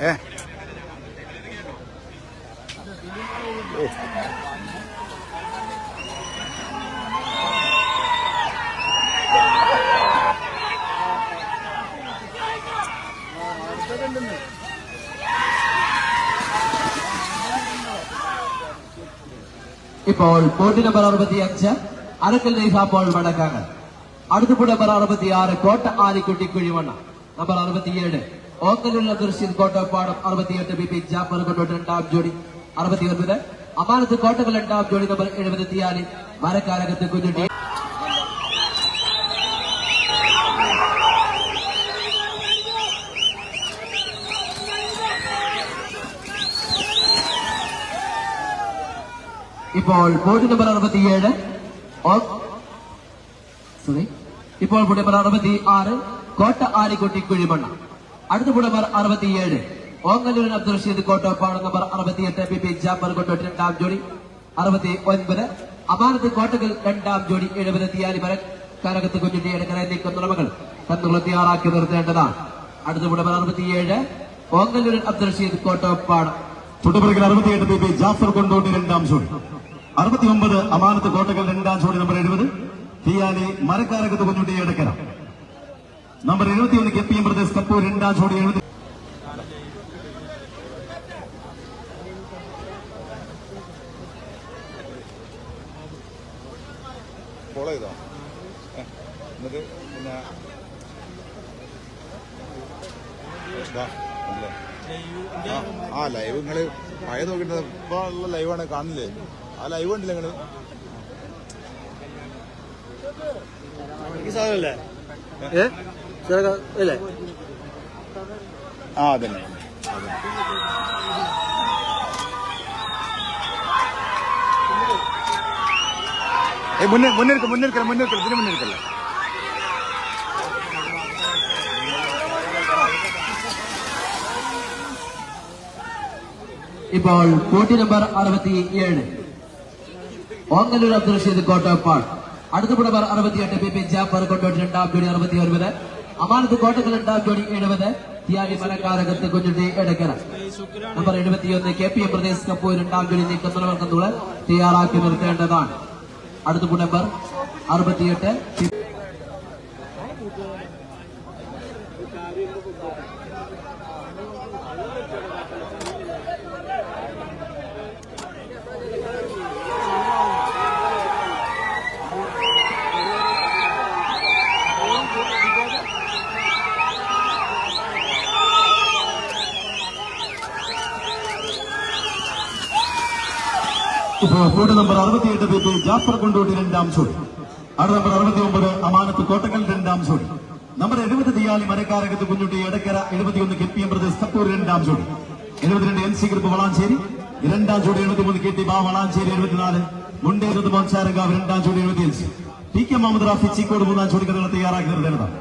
ഏ ഇപ്പോൾ boat number അറുപത്തി അഞ്ച് അരക്കൽ നൈസാപ്പോൾ വടക്കാങ്ങൾ അടുത്തുപുഴ നമ്പർ അറുപത്തി ആറ് കോട്ട ആലിക്കുട്ടി കുഴിമണ്ണ നമ്പർ അറുപത്തിയേഴ് ഓക്കലുള്ള ദൃശ്യം കോട്ടപ്പാടം അറുപത്തിയെട്ട് ബി പി ജാഫർ കൊണ്ടോട്ട് രണ്ടാം ജോഡി. അറുപത്തി ഒൻപത് അമാനത്ത് കോട്ടകൾ രണ്ടാം ജോഡി നമ്പർ എഴുപത് തിയാലി മരക്കാരകത്ത് കുഞ്ഞുട്ടി ഇപ്പോൾ ബോട്ട് നമ്പർ അറുപത്തിയേഴ്. സോറി ഇപ്പോൾ ബോട്ട് നമ്പർ അറുപത്തി ആറ് കോട്ട ആലിക്കുട്ടി കുഴിമണ്ണ. അടുത്ത കൂടെ നമ്പർ അറുപത്തിയേഴ്. ഓങ്ങല്ലൂർ അബ്ദുൾ റഷീദ് കോട്ടപ്പാട് നമ്പർ അറുപത്തിയെട്ട് ബി പി ജാബർ കൊണ്ടോട്ട് രണ്ടാം ജോഡി അറുപത്തി ഒൻപത് അമാനത്ത് കോട്ടകൾ രണ്ടാം ജോഡി എഴുപത് തിയാലി മര കരകത്ത് കുഞ്ഞുണ്ടി എടുക്കണ നീക്കം നുളമകൾ കന്നുകൾ തയ്യാറാക്കി നിർത്തേണ്ടതാണ്. അടുത്ത കൂടെ നമ്പർ അറുപത്തിയേഴ് ഓങ്ങല്ലൂർ അബ്ദുൾ റഷീദ് കോട്ടപ്പാട് തൊട്ടുപിറകിൽ അറുപത്തിയെട്ട് ബി പി ജാഫർ കൊണ്ടോട്ടി രണ്ടാം ജോഡി. അറുപത്തി ഒമ്പത് അമാനത്ത് കോട്ടകൾ രണ്ടാം ജോഡി നമ്പർ എഴുപത് തിയാലി മരക്കാരകത്ത് കുഞ്ഞുണ്ടി എടക്കര. നമ്പർ എഴുപത്തിയൊന്ന് K P M Pradesh Kappur രണ്ടാം ജോഡി എഴുപത്തി ഫോളോ ചെയ്തോ? എന്നിട്ട് പിന്നെ ആ, ലൈവ് നിങ്ങൾ പഴയ നോക്കിട്ട് ഇപ്പൊ ഉള്ള ലൈവാണ് കാണില്ലേ ആ ലൈവ് ഉണ്ടല്ലേ നിങ്ങൾ? ആ അതന്നെ അതെ. ഏ മുന്നേ മുന്നേൽക്ക മുന്നേൽക്കല മുന്നേൽക്കല ഇതിന് മുന്നേൽക്കല്ല ഇപ്പോൾ കോട്ടി നമ്പർ അറുപത്തി ഏഴ് ഓങ്ങല്ലൂർ അബ്ദുൾ റഷീദ് കോട്ടപ്പാട് അടുത്ത നമ്പർ അറുപത്തിയെട്ട് ബി പി ജാഫർ കൊണ്ടോട്ട് രണ്ടാം ജോഡി അറുപത്തി ഒൻപത് അമാനത്ത് കോട്ടകൾ ഉണ്ടാക്കി എഴുപത് തിയാലി മലക്കാരകത്ത് കുഞ്ഞുണ്ടി എടക്കര. നമ്പർ എഴുപത്തിയൊന്ന് K P M Pradesh Kappur ഉണ്ടാക്കി ജോഡി നീക്കത്തുള്ളവർക്കെന്നുള്ള തയ്യാറാക്കി നിർത്തേണ്ടതാണ്. അടുത്ത നമ്പർ അറുപത്തിയെട്ട് ഇപ്പോൾ ബോർഡ് നമ്പർ അറുപത്തിയെട്ട് ബി പി ജാഫർ കൊണ്ടോട്ടി രണ്ടാം ജോഡി അടുത്ത നമ്പർ അറുപത്തി ഒമ്പത് അമാനത്ത് കോട്ടക്കൽ രണ്ടാം ജോഡി നമ്പർ എഴുപത് തിയാലി മരക്കാരകത്ത് കുഞ്ഞുട്ടി എടക്കര എഴുപത്തിയൊന്ന് K P M Pradesh Kappur രണ്ടാം ജോഡി എഴുപത്തിരണ്ട് എൻ സി ഗ്രൂപ്പ് വളാഞ്ചേരി. രണ്ടാം ജോഡി എഴുപത്തിമൂന്ന് കെ ടി ബാ വളാഞ്ചേരി എഴുപത്തിനാല്. മുണ്ടേത് മോൻചാരങ്കാവ് രണ്ടാം ജോഡി എഴുപത്തിയഞ്ച്. പി കെ മുഹമ്മദ് റാഫി ചീക്കോട് മൂന്നാം ജോഡി കഥകൾ തയ്യാറാക്കി നിർത്തേണ്ടതാണ്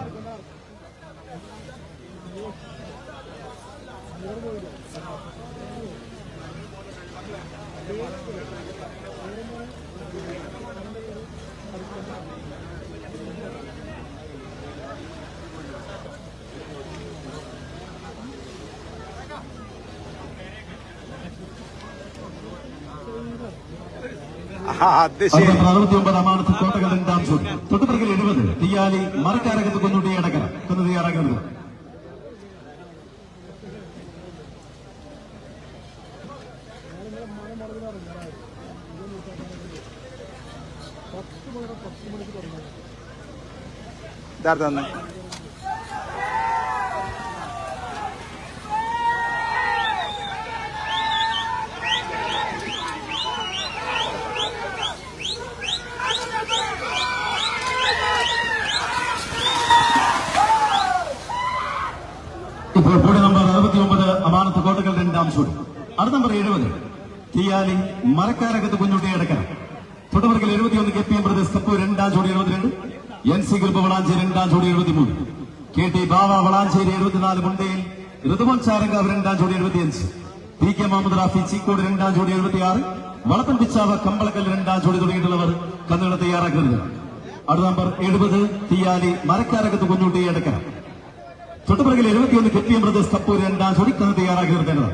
അറുപത്തി ഒമ്പത് അമാനത്ത് കോട്ടകൽ രണ്ടാം ജോഡി തൊട്ടുപിറകിൽ എഴുപത് തിയാലി മരക്കാരകത്ത് കുഞ്ഞുട്ടി എടക്കര കന്ന് തയ്യാറാക്കി നിർത്തുക ഇപ്പോൾ കൂടെ നമ്പർ അറുപത്തി ഒമ്പത് അമാനത്ത് കോട്ടകൾ രണ്ടാം ജോഡി അടുത്ത നമ്പർ എഴുപത് തീയാലി മരക്കാരകത്ത് കുഞ്ഞുട്ടി എടക്കര. തൊട്ടുപിറകിൽ എഴുപത്തിയൊന്ന് K P M Pradesh cup രണ്ടാം ജോഡി എഴുപത്തിരണ്ട്. എൻ സി ഗ്രൂപ്പ് വളാഞ്ചേരി രണ്ടാം ജോഡി എഴുപത്തിമൂന്ന്. കെ ടി ബാവ വളാഞ്ചേരി എഴുപത്തിനാല് മുണ്ടയിൽ. ഋതുമോൻ ചാരങ്കാവ് രണ്ടാം ജോഡി എഴുപത്തിയഞ്ച്. പി കെ മുഹമ്മദ് റാഫി ചീക്കോട് രണ്ടാം ജോഡി എഴുപത്തിയാറ്. വളപ്പൻ പിച്ചാവ് കമ്പളക്കൽ രണ്ടാം ജോഡി തുടങ്ങിയിട്ടുള്ളവർ കന്നുകൾ തയ്യാറാക്കരുത്. അടുത്ത നമ്പർ എഴുപത് തീയാലി മരക്കാരകത്ത് കുഞ്ഞുട്ടി എടക്കര. തൊട്ടുപിറകിൽ എഴുപത്തിയൊന്ന് K P M brothers cup രണ്ടാം കന്ന് തയ്യാറാക്കി നിർത്തേണ്ടത്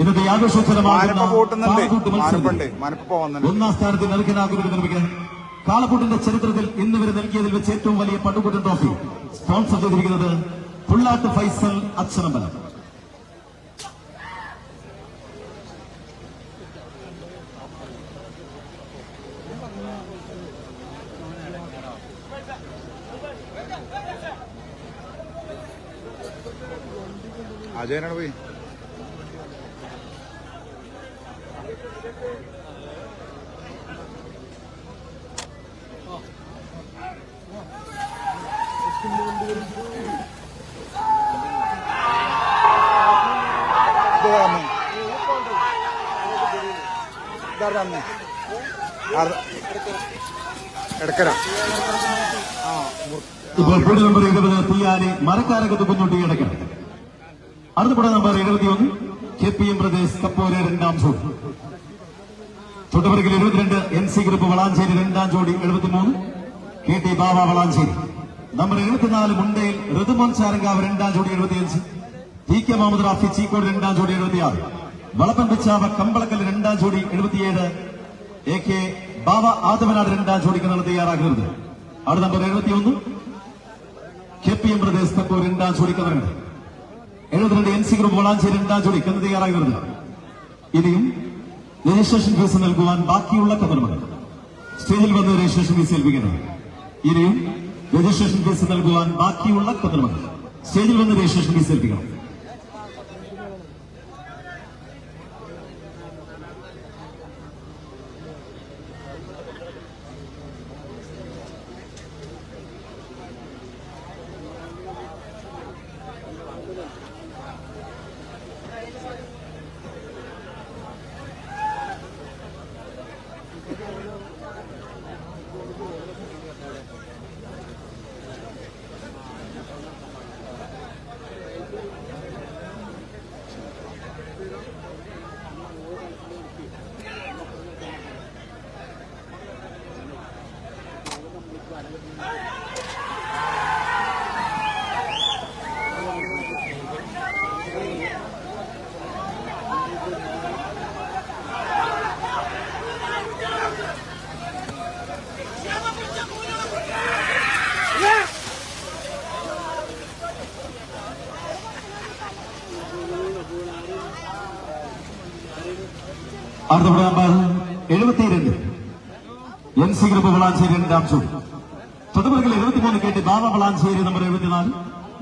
ഇന്നത്തെ മത്സരം ഒന്നാം സ്ഥാനത്ത് നൽകാനാകുന്നത് നിർമ്മിക്കുന്നത് കാളക്കൂട്ടിന്റെ ചരിത്രത്തിൽ ഇന്ന് വരെ നൽകിയതിൽ വെച്ച് ഏറ്റവും വലിയ പട്ടുകൂട്ടൻ ട്രോഫി സ്പോൺസർ ചെയ്തിരിക്കുന്നത് പുള്ളാട്ട് ഫൈസൽ അച്ഛനമ്പലം. അജയനാണ് പോയി. എടക്കര. ഇപ്പോൾ നമ്പർ തീയാനെ മരക്കാരകത്ത് കുഞ്ഞുട്ടി അടയ്ക്കണം അടുത്തപ്പെട്ട നമ്പർ എഴുപത്തിയൊന്ന്. കെ പി എം പ്രദേശ് കപ്പോര് രണ്ടാം ജോഡി. തൊട്ടുപുറകിൽ എഴുപത്തിരണ്ട് എൻ സി ഗ്രൂപ്പ് വളാഞ്ചേരി രണ്ടാം ജോഡി എഴുപത്തിമൂന്ന്. K T Baba Valanchery. Number എഴുപത്തിനാല് മുണ്ടയിൽ ഋതുമോൻ ചാരങ്കാവ് രണ്ടാം ജോഡി എഴുപത്തിയഞ്ച്. ടി കെ മുഹമ്മദ് റാഫി ചീക്കോട് രണ്ടാം ജോഡി എഴുപത്തിയാറ്. വളപ്പൻ പിച്ചാവ കമ്പളക്കൽ രണ്ടാം ജോഡി എഴുപത്തിയേഴ്. എ കെ ബാബ ആദവനാട് രണ്ടാം ജോഡിക്ക് നമ്മൾ തയ്യാറാക്കുന്നത് അടുത്ത നമ്പർ എഴുപത്തിയൊന്ന്. K P M Pradesh Kappur രണ്ടാം ജോഡി കവറുണ്ട് എഴുപത്തിരണ്ട് എൻ സി ഗ്രൂപ്പ് വളാഞ്ചേരി രണ്ടാം ജോഡി കന്ന് വരുന്നത്. ഇനിയും രജിസ്ട്രേഷൻ ഫീസ് നൽകുവാൻ ബാക്കിയുള്ള കമ്പനികൾ സ്റ്റേജിൽ വന്ന് രജിസ്ട്രേഷൻ ഫീസ് ഏൽപ്പിക്കുന്നത് ഇനിയും രജിസ്ട്രേഷൻ ഫീസ് നൽകുവാൻ ബാക്കിയുള്ള കമ്പനികൾ സ്റ്റേജിൽ വന്ന് രജിസ്ട്രേഷൻ ഫീസ് ഏൽപ്പിക്കണം. അടുത്ത നമ്പർ എഴുപത്തിരണ്ട് എൻ സി ഗ്രൂപ്പ് വളാഞ്ചേരി രണ്ടാം ജോഡി തൊട്ടുപിറകിൽ എഴുപത്തിമൂന്ന് കേട്ടി ബാബ വളാഞ്ചേരി നമ്പർ എഴുപത്തിനാല്.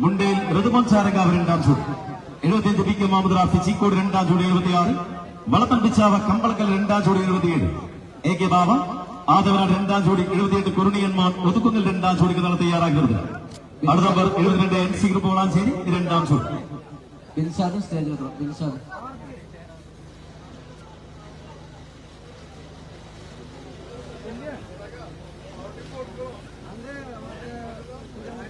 മുണ്ടയിൽ ഋതുമോൻ ചാരങ്കാവ് രണ്ടാം ജോഡി എഴുപത്തിയഞ്ച് പി കെ മുഹമ്മദ് റാഫി ചീക്കോട് രണ്ടാം ജോഡി എഴുപത്തിയാറ്. വളത്തം പിച്ചാവ കമ്പളക്കൽ രണ്ടാം ജോഡി എഴുപത്തിയേഴ്. എ കെ ബാബ ആദവനാട് രണ്ടാം ജോഡി എഴുപത്തിയെട്ട് കുറുണിയന്മാർ ഒതുക്കുന്നിൽ രണ്ടാം ജോഡിക്ക് നട തയ്യാറാക്കുന്നത് അടുത്ത നമ്പർ എഴുപത്തിരണ്ട് എൻ സി ഗ്രൂപ്പ് വളാഞ്ചേരി രണ്ടാം ജോഡി